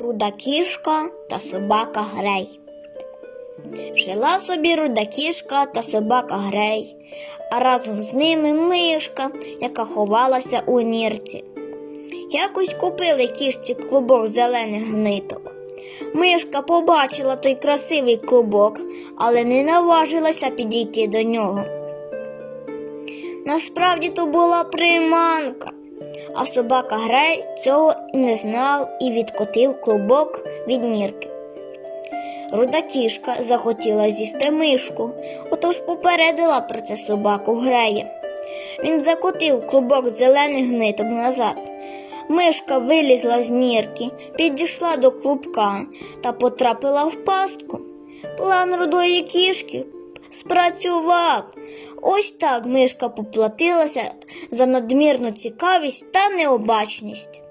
Руда кішка та собака Грей. Жила собі руда кішка та собака Грей, а разом з ними мишка, яка ховалася у нірці. Якось купили кішці клубок зелених ниток. Мишка побачила той красивий клубок, але не наважилася підійти до нього. Насправді то була приманка, а собака Грей цього не знав і відкотив клубок від нірки. Руда кішка захотіла з'їсти мишку, отож попередила про це собаку Грея. Він закотив клубок зелених ниток назад. Мишка вилізла з нірки, підійшла до клубка та потрапила в пастку. План рудої кішки спрацював. Ось так мишка поплатилася за надмірну цікавість та необачність.